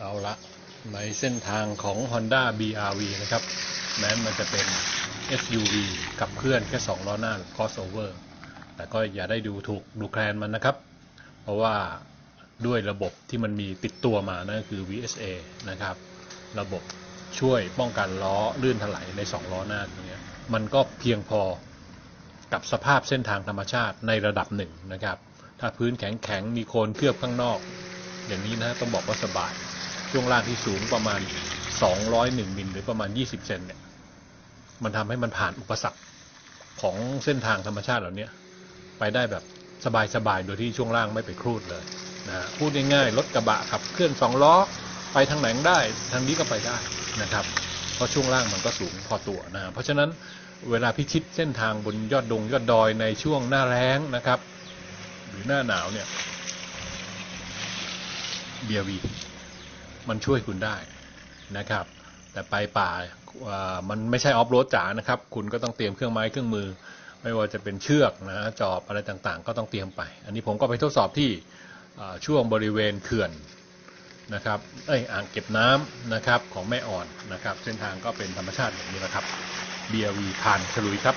เอาละในเส้นทางของ Honda BRV นะครับ แม้มันจะเป็น SUV กับเคลื่อนแค่2ล้อหน้า crossover แต่ก็อย่าได้ดูถูกดูแคลนมันนะครับ เพราะว่าด้วยระบบที่มันมีติดตัวมานั่นคือ VSA นะครับ ระบบช่วยป้องกันล้อลื่นถลายใน 2 ล้อหน้าตรงนี้มันก็เพียงพอกับสภาพเส้นทางธรรมชาติในระดับหนึ่งนะครับ ถ้าพื้นแข็งๆ มีโคลนเคลือบข้างนอก อย่างนี้นะต้องบอกว่าสบาย ช่วงล่างที่สูงประมาณ 201มิลหรือประมาณ 20 เซนเนี่ย มันทำให้มันผ่านอุปสรรคของเส้นทางธรรมชาติเหล่านี้ไปได้แบบสบายๆ โดยที่ช่วงล่างไม่ไปครูดเลยนะพูดง่ายๆ รถกระบะขับเคลื่อนสองล้อไปทางไหนได้ ทางนี้ก็ไปได้นะครับ เพราะช่วงล่างมันก็สูงพอตัวนะ เพราะฉะนั้นเวลาพิชิตเส้นทางบนยอดดงยอดดอยในช่วงหน้าแล้งนะครับ หรือหน้าหนาวเนี่ยเบียวี มันช่วยคุณได้นะครับ แต่ไปป่ามันไม่ใช่ออฟโรดจ๋านะครับ คุณก็ต้องเตรียมเครื่องไม้เครื่องมือ ไม่ว่าจะเป็นเชือกนะจอบอะไรต่างๆ ก็ต้องเตรียมไป อันนี้ผมก็ไปทดสอบที่ช่วงบริเวณเขื่อนนะครับเอ้ยอ่างเก็บน้ำนะครับของแม่อ่อนนะครับ เส้นทางก็เป็นธรรมชาติแบบนี้นะครับ BRV ผ่านฉลุยครับ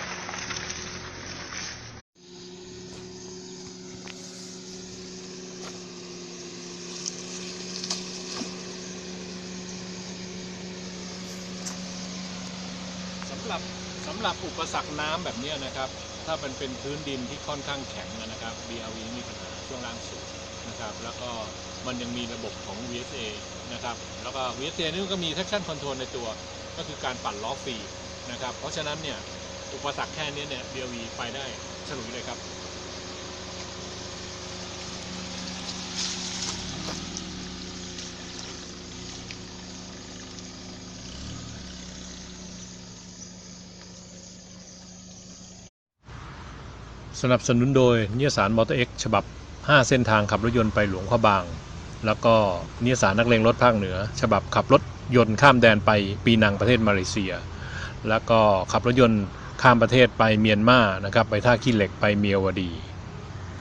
ำหรับสำหรับอุปสรรคน้ำแบบนี้นะครับ ถ้ามันเป็นพื้นดินที่ค่อนข้างแข็งนะครับ BRV มีปัญหาช่วงล่างสูงนะครับ แล้วก็มันยังมีระบบของ VSA นะครับ แล้วก็ VSA นี่ก็มี traction control ในตัว ก็คือการปั่นล้อฟรีนะครับ เพราะฉะนั้นเนี่ยอุปสรรคแค่นี้เนี่ย BRV ไปได้ฉลุยเลยครับ สนับสนุนโดยนิยสารมอเตอร์เอ็กฉบับ 5 เส้นทางขับรถยนต์ไปหลวงพระบาง แล้วก็นิยสารนักเลงรถภาคเหนือ ฉบับขับรถยนต์ข้ามแดนไปปีนังประเทศมาเลเซีย แล้วก็ขับรถยนต์ข้ามประเทศไปเมียนมานะครับไปท่าขี้เหล็กไปเมียวดี